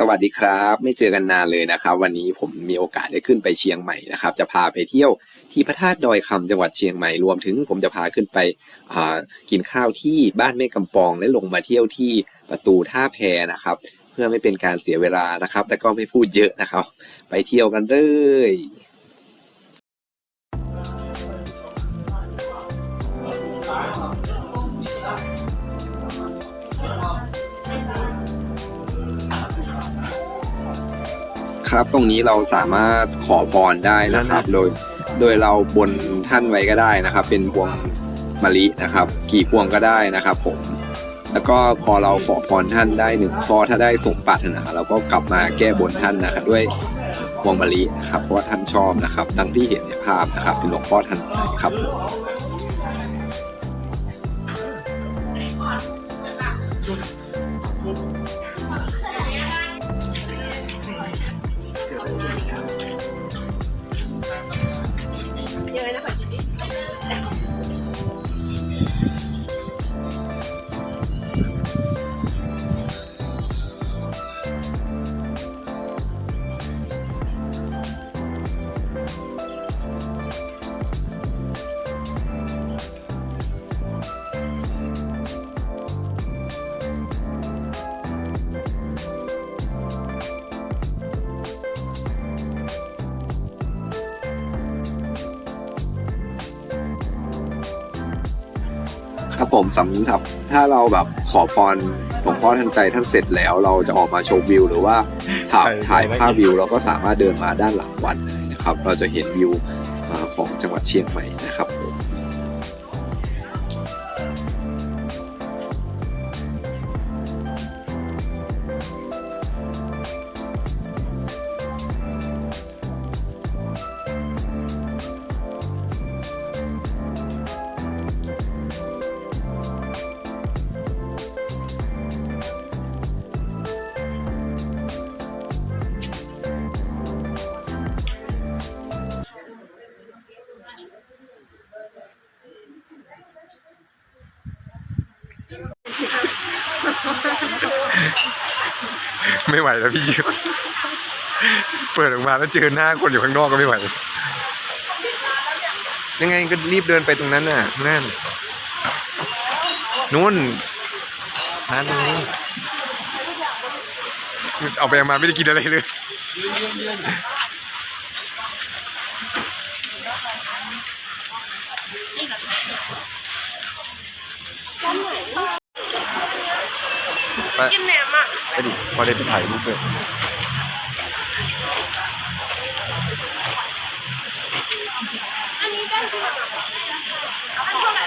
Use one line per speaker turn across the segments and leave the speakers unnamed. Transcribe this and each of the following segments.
สวัสดีครับ ไม่เจอกันนานเลยนะครับ วันนี้ผมมีโอกาสได้ขึ้นไปเชียงใหม่นะครับ จะพาไปเที่ยวที่พระธาตุดอยคำจังหวัดเชียงใหม่รวมถึง ผมจะพาขึ้นไปกินข้าวที่บ้านแม่กำปอง และลงมาเที่ยวที่ประตูท่าแพนะครับ เพื่อไม่เป็นการเสียเวลานะครับ และก็ไม่พูดเยอะนะครับ ไปเที่ยวกันเลย ครับ ตรงนี้เราสามารถขอพรได้นะครับ โดยโดยเราบนท่านไว้ก็ได้นะครับ เป็นพวงมะลินะครับ กี่พวงก็ได้นะครับ ผม แล้วก็พอเราขอพรท่านได้หนึ่งข้อถ้าได้สมปรารถนาเราก็กลับมาแก้บนท่านนะครับ ด้วยพวงมะลินะครับ เพราะว่าท่านชอบนะครับ ดังที่เห็นในภาพนะครับ เป็นหลวงพ่อทันใจครับ ครับผมสำหรับถ้าเราแบบขอพรหลวงพ่อทันใจท่านเสร็จแล้วเราจะออกมาชมวิว หรือว่าถ่าย
ถ่าย
ถ่ายภาพวิว เราก็สามารถเดินมาด้านหลังวัดได้นะครับ เราจะเห็นวิวอ่าของจังหวัดเชียงใหม่นะครับผม
ไม่ไหวแล้วพี่จิวเปิดออกมาแล้วเจอหน้าคนอยู่ข้างนอกก็ไม่ไหว ยังไงก็รีบเดินไปตรงนั้นน่ะนั่นนู่นร้านนู้นเอาไปมาไม่ได้กินอะไรเลยไป
กินแหนมอะ
ไปดิพอได้ไปถ่ายรูปเลย
อันนี้ได้เท่าไหร่อันเท่าไหร่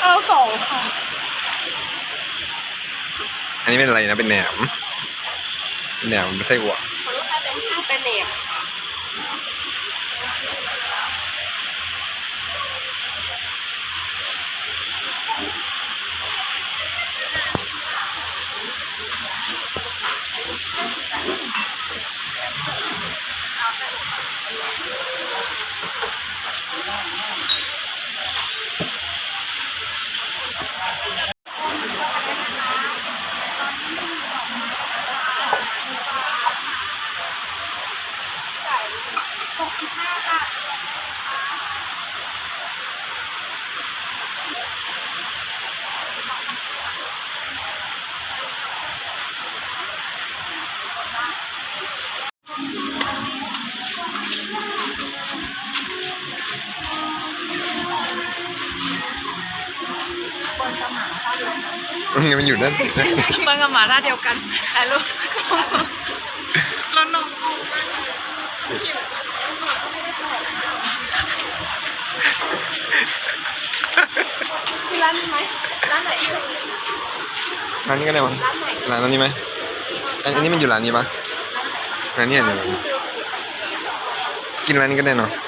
เอาสองค่ะ
อันนี้เป็นอะไรนะ เป็นแหนม เป็นแหนมไม่ใช่หัว
คนลูกค้าเป็นชื่อเป็นแหนม
มันอยู่นั่น
มันกับหมาท่าเดียวกันแต่ลูกแล้วน้องมี ร้านนี้ไหมร้านไหน
ร้านนี้ก็ได้มั้ง
ร้านไหน
ร้านนี้ไหมอันอันนี้มันอยู่ร้านนี้ปะร้านนี้เนี่ยกินร้านนี้ก็ได้เนาะ
เข้าไปแล้วแหละ